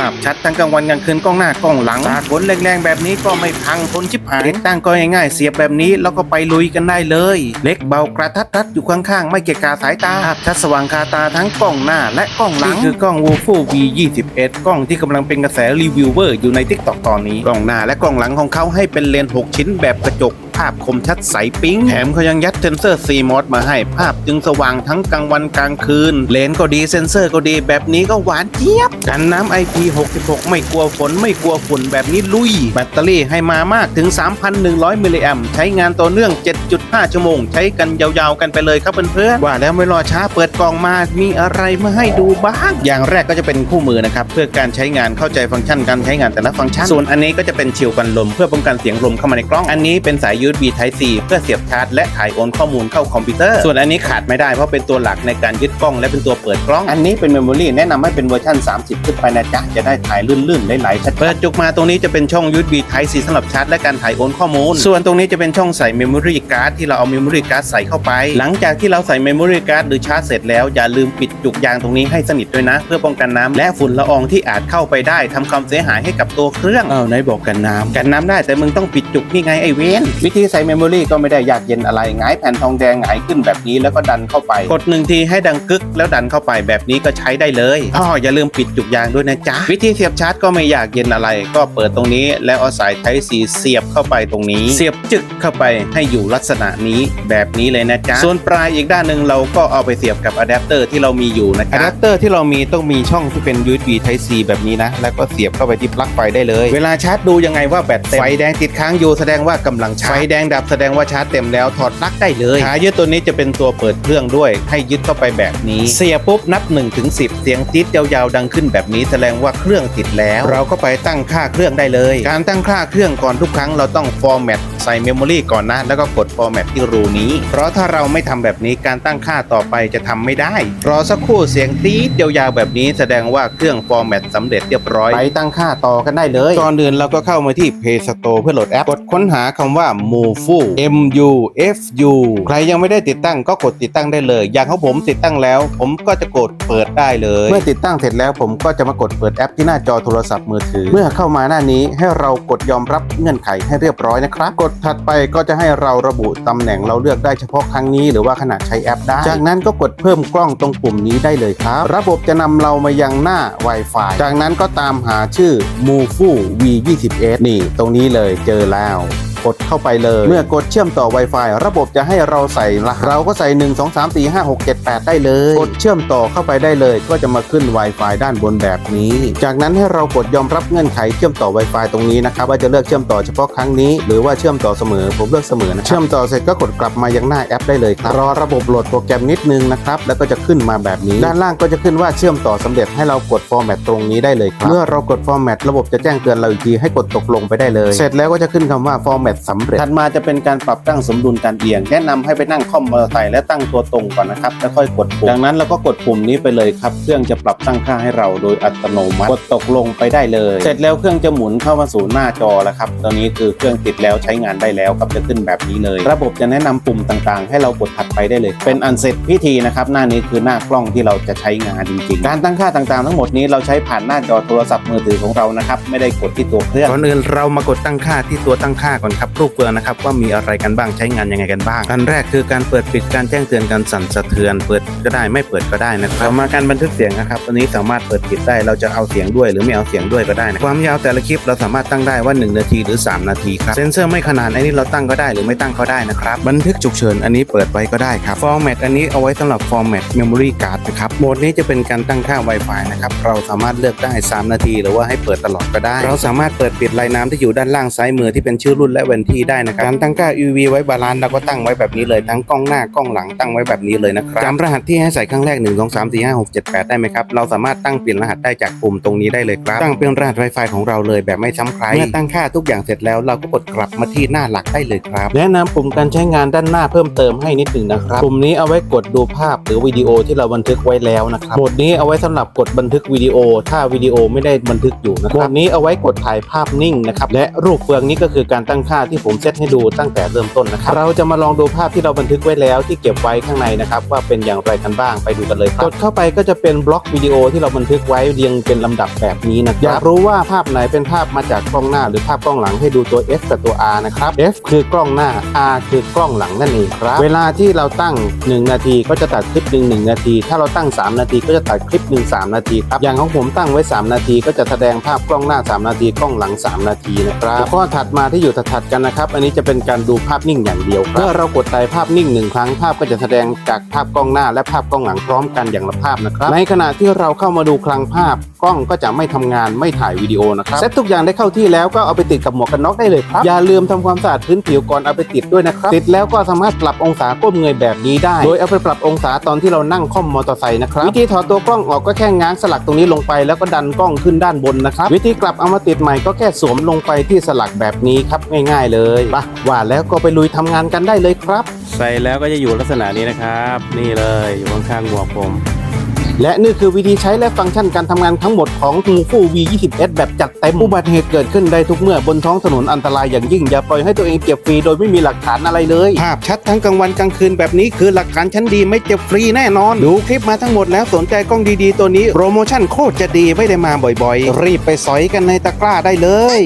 ภาพชัดทั้งกลางวันกลางคืนกล้องหน้ากล้องหลังตากฝนแรงๆแบบนี้ก็ไม่พังทนชิบหายติดตั้งก็ง่ายๆเสียบแบบนี้แล้วก็ไปลุยกันได้เลย เล็กเบากระทัดรัดอยู่ข้างๆ ไม่เกะกะสายตาภาพชัดสว่างคาตาทั้งกล้องหน้าและกล้องหลังนี่คือกล้อง Wolfo V21 กล้องที่กำลังเป็นกระแสรีวิวเวอร์อยู่ใน TikTok ตอนนี้กล้องหน้าและกล้องหลังของเขาให้เป็นเลนส์6ชิ้นแบบกระจกาพคมชัดใสปิ๊งแถมเขายังยัดเซนเซอร์ CMOS มาให้ภาพจึงสว่างทั้งกลางวันกลางคืน เลนส์ก็ดีเซนเซอร์ก็ดีแบบนี้ก็หวานเจี๊ยบ กันน้ำ IP66 ไม่กลัวฝนไม่กลัวฝุ่นแบบนี้ลุย แบตเตอรี่ให้มามากถึง 3,100 มิลลิแอมป์ใช้งานต่อเนื่อง 7.5 ชั่วโมง ใช้กันยาวๆ กันไปเลยครับเพื่อนๆว่าแล้วไม่รอช้าเปิดกล่องมา มีอะไรมาให้ดูบ้าง อย่างแรกก็จะเป็นคู่มือนะครับเพื่อการใช้งานเข้าใจฟังก์ชันการใช้งานแต่ละฟังก์ชัน ส่วนอันนี้ก็จะเป็นชิลกันลมเพื่อป้องกันเสียงลมเข้ามาในกล้อง อันนี้เป็นสาย USB Type C เพื่อเสียบชาร์จและถ่ายโอนข้อมูลเข้าคอมพิวเตอร์ ส่วนอันนี้ขาดไม่ได้เพราะเป็นตัวหลักในการยึดกล้องและเป็นตัวเปิดกล้อง อันนี้เป็นเมมโมรีแนะนำให้เป็นเวอร์ชัน30 ขึ้นไปนะจ๊ะจะได้ถ่ายลื่นๆไหลๆชัดเปิดจุกมาตรงนี้จะเป็นช่อง USB Type C สำหรับชาร์จและการถ่ายโอนข้อมูล ส่วนตรงนี้จะเป็นช่องใส่เมมโมรีการ์ดที่เราเอาเมมโมรีการ์ดใส่เข้าไปหลังจากที่เราใส่เมมโมรีการ์ดหรือชาร์จเสร็จแล้วอย่าลืมปิดจุกยางตรงนี้ให้สนิทด้วยนะ เพื่อป้องกันน้ำและฝุ่นละอองที่อาจเข้าไปได้ทำความเสียหายให้กับตัวเครื่องอ้าวไหนบอกกันน้ำกันน้ำได้แต่มึงต้องปิดจุกนี่ไงไอเวนวิธีที่ใส่เมมโมรีก็ไม่ได้ยากเย็นอะไรหงายแผ่นทองแดงหงายขึ้นแบบนี้แล้วก็ดันเข้าไป กดหนึ่งทีให้ดังกึกแล้วดันเข้าไปแบบนี้ก็ใช้ได้เลยพ่ออย่าลืมปิดจุกยางด้วยนะจ๊ะวิธีเสียบชาร์จก็ไม่ยากเย็นอะไร ก็เปิดตรงนี้ แล้วเอาสายไทสีเสียบเข้าไปตรงนี้ เสียบจึกเข้าไปให้อยู่ลักษณะนี้แบบนี้เลยนะจ๊ะส่วนปลายอีกด้านหนึ่งเราก็เอาไปเสียบกับอะแดปเตอร์ที่เรามีอยู่นะครับอะแดปเตอร์ที่เรามีต้องมีช่องที่เป็น USB Type C แบบนี้นะ แล้วก็เสียบเข้าไปที่ปลั๊กไฟได้เลย เวลาชาร์จดูยังไงว่าแบตเต็มไฟแดงติดค้างอยู่แสดงว่ากำลังชาร์จแดงดับแสดงว่าชาร์จเต็มแล้วถอดปลั๊กได้เลยขายึดตัวนี้จะเป็นตัวเปิดเครื่องด้วย ให้ยึดเข้าไปแบบนี้ เสียบปุ๊บนับ1ถึง10เสียงจี๊ดยาวๆดังขึ้นแบบนี้แสดงว่าเครื่องติดแล้ว เราก็ไปตั้งค่าเครื่องได้เลย การตั้งค่าเครื่องก่อนทุกครั้งเราต้องฟอร์แมตใส่เมมโมรีก่อนนะ แล้วก็กดฟอร์แมตที่รูนี้ เพราะถ้าเราไม่ทำแบบนี้การตั้งค่าต่อไปจะทำไม่ได้ รอสักครู่เสียงตี๊ดยาวๆแบบนี้แสดงว่าเครื่องฟอร์แมตสำเร็จเรียบร้อยไปตั้งค่าต่อกันได้เลยก่อนอื่นเราก็เข้ามาที่ Play Store เพื่อโหลดแอปกดค้นหาคำว่า Mufu M U F U ใครยังไม่ได้ติดตั้งก็กดติดตั้งได้เลย อย่างของผมติดตั้งแล้ว ผมก็จะกดเปิดได้เลย เมื่อติดตั้งเสร็จแล้วผมก็จะมากดเปิดแอปที่หน้าจอโทรศัพท์มือถือ เมื่อเข้ามาหน้านี้ให้เรากดยอมรับเงื่อนไขให้เรียบร้อยนะครับ กดถัดไปก็จะให้เราระบุตำแหน่งเราเลือกได้เฉพาะครั้งนี้หรือว่าขณะใช้แอปได้ จากนั้นก็กดเพิ่มกล้องตรงปุ่มนี้ได้เลยครับ ระบบจะนำเรามายังหน้า Wi-Fi จากนั้นก็ตามหาชื่อ Mufu V21 นี่ ตรงนี้เลยเจอแล้ว กดเข้าไปเลย เมื่อกดเชื่อมต่อ Wi-Fi ระบบจะให้เราใส่รหัสเราก็ใส่ 1 2 3 4 5 6 7 8 ได้เลย กดเชื่อมต่อเข้าไปได้เลย ก็จะมาขึ้น Wi-Fi ด้านบนแบบนี้ จากนั้นให้เรากดยอมรับเงื่อนไขเชื่อมต่อ Wi-Fi ตรงนี้นะครับว่าจะเลือกเชื่อมต่อเฉพาะครั้งนี้ หรือว่าเชื่อมต่อเสมอผมเลือกเสมอนะเชื่อมต่อเสร็จก็กดกลับมายังหน้าแอปได้เลยครับรอระบบโหลดโปรแกรมนิดนึงนะครับแล้วก็จะขึ้นมาแบบนี้ ด้านล่างก็จะขึ้นว่าเชื่อมต่อสำเร็จให้เรากด format ตรงนี้ได้เลยครับเมื่อเรากด format ระบบจะแจ้งเตือนเราอีกทีให้กดตกลงไปได้เลย เสร็จแล้วก็จะขึ้นคำว่า format สำเร็จ ถัดมาจะเป็นการปรับตั้งสมดุลการเอียง แนะนำให้ไปนั่งคอมมอเตอร์ไซค์และตั้งตัวตรงก่อนนะครับ แล้วค่อยกดปุ่ม จากนั้นเราก็กดปุ่มนี้ไปเลยครับ เครื่องจะปรับตั้งค่าให้เราโดยอัตโนมัติ กดตกลงไปได้เลย เสร็จแล้วเครื่องจะหมุนเข้ามาสู่หน้าจอแล้วครับ ตอนนี้คือเครื่องติดแล้วใช้งานได้แล้วครับจะขึ้นแบบนี้เลย ระบบจะแนะนำปุ่มต่างๆ ให้เรากดถัดไปได้เลย เป็นอันเสร็จพิธีนะครับ หน้านี้คือหน้ากล้องที่เราจะใช้งานจริงๆ การตั้งค่าต่างๆ ทั้งหมดนี้เราใช้ผ่านหน้าจอโทรศัพท์มือถือของเรานะครับ ไม่ได้กดที่ตัวเครื่องก่อนอื่นเรามากดตั้งค่าที่ตัวตั้งค่าก่อนครับรูปเฟืองนะครับว่ามีอะไรกันบ้างใช้งานยังไงกันบ้างอันแรกคือการเปิดปิดการแจ้งเตือนการสั่นสะเทือน เปิดก็ได้ไม่เปิดก็ได้นะครับต่อมาการบันทึกเสียงนะครับตัวนี้สามารถเปิดปิดได้เราจะเอาเสียงด้วยหรือไม่เอาเสียงด้วยก็ได้นะความยาวแต่ละคลิปเราสามารถตั้งได้ว่า 1 นาทีหรือ 3 นาทีครับเซนเซอร์ไม่ขนาดอันนี้เราตั้งก็ได้หรือไม่ตั้งก็ได้นะครับบันทึกฉุกเฉินอันนี้เปิดไว้ก็ได้ครับฟอร์แมตอันนี้เอาไว้สำหรับฟอร์แมตเมมโมรี่การ์ดนะครับโหมดนี้จะเป็นการตั้งค่า Wi-Fi นะครับเราสามารถเลือกได้ 3 นาที หรือว่าให้เปิดตลอดก็ได้ เราสามารถเปิดปิดลายน้ำที่อยู่ด้านล่างซ้ายมือที่เป็นชื่อรุ่นและวันที่ได้นะครับการตั้งค่า UV ไว้บาลานซ์เราก็ตั้งไว้แบบนี้เลยทั้งกล้องหน้ากล้องหลังตั้งไว้แบบนี้เลยนะครับจำรหัสที่ให้ใส่ครั้งแรก 1 2 3 4 5 6 7 8 ได้ไหมครับเราสามารถตั้งเปลี่ยนรหัสได้จากปุ่มตรงนี้ได้เลยครับตั้งเป็นรหัส Wi-Fi ของเราเลยแบบไม่ซ้ำใครเมื่อตั้งค่าทุกอย่างเสร็จแล้วเราก็กดกลับมาที่หน้าหลักได้เลยครับแนะนำปุ่มการใช้งานด้านหน้าเพิ่มเติมให้นิดหนึ่งนะครับปุ่มนี้เอาไว้กดดูภาพหรือวิดีโอที่เราบันทึกไว้แล้วนะครับโหมดนี้เอาไว้สำหรับกดบันทึกวิดีโอ ถ้าวิดีโอไม่ได้บันทึกอยู่นะครับโหมดนี้เอาไว้กดถ่ายภาพนิ่งนะครับและรูปเฟืองนี้ก็คือการตั้งค่าที่ผมเซตให้ดูตั้งแต่เริ่มต้นนะครับเราจะมาลองดูภาพที่เราบันทึกไว้แล้วที่เก็บไว้ข้างในนะครับว่าเป็นอย่างไรกันบ้างไปดูกันเลยครับกดเข้าไปก็จะเป็นบล็อกวิดีโอที่เราบันทึกไว้เรียงเป็นลำดับแบบนี้นะครับอยากรู้ว่าภาพไหนเป็นภาพมาจากกล้องหน้า หรือภาพกล้องหลังให้ดูตัว F กับตัว R นะครับ F คือกล้องหน้า R คือกล้องหลังนั่นเองครับ เวลาที่เราตั้ง 1 นาทีก็จะตัดคลิปหนึ่งหนึ่งนาที ถ้าเราตั้ง 3 นาทีก็จะตัดคลิปหนึ่งสามนาทีครับอย่างของผมตั้งไว้ 3 นาที ก็จะแสดงภาพกล้องหน้า 3 นาทีกล้องหลัง 3 นาทีนะครับหัวข้อถัดมาที่อยู่ถัดๆกันนะครับ อันนี้จะเป็นการดูภาพนิ่งอย่างเดียวครับเมื่อเรากดไต่ภาพนิ่งหนึ่งครั้งภาพก็จะแสดงจากภาพกล้องหน้าและภาพกล้องหลังพร้อมกันอย่างละภาพนะครับ ในขณะที่เราเข้ามาดูคลังภาพกล้องก็จะไม่ทำงานไม่ถ่ายวิดีโอนะครับเซตทุกอย่างได้เข้าที่แล้วก็เอาไปติดกับหมวกกันน็อกได้เลยครับ อย่าลืมทำความสะอาดพื้นผิวก่อนเอาไปติดด้วยนะครับติดแล้วก็สามารถปรับองศาก้มเงยแบบนี้ได้ โดยเอาไปปรับองศาตอนที่เรานั่งค่อมมอเตอร์ไซค์นะครับวิธีถอดตัวกล้องออกก็แค่ง้างสลักตรงนี้ลงไป แล้วก็ดันกล้องขึ้นด้านบนนะครับวิธีกลับเอามาติดใหม่ก็แค่สวมลงไปที่สลักแบบนี้ครับง่ายๆ เลยปะว่าแล้วก็ไปลุยทำงานกันได้เลยครับ ใส่แล้วก็จะอยู่ลักษณะนี้นะครับ นี่เลยอยู่ข้างๆหมวกผม และนี่คือวิธีใช้และฟังก์ชันการทำงานทั้งหมดของ t ูฟู V21 แบบจัดเต็มอุบัติเหตุเกิดขึ้นได้ทุกเมื่อบนท้องถนนอันตรายอย่างยิ่งอย่าปล่อยให้ตัวเองเจ็บฟรีโดยไม่มีหลักฐานอะไรเลยภาพชัดทั้งกลางวันกลางคืนแบบนี้คือหลักฐานชั้นดีไม่เจ็บฟรีแน่นอน ดูคลิปมาทั้งหมดแล้วสนใจกล้องดีๆตัวนี้โปรโมชั่นโคตรจะดีไม่ได้มาบ่อยๆ รีบไปสอยกันในตะกร้าได้เลย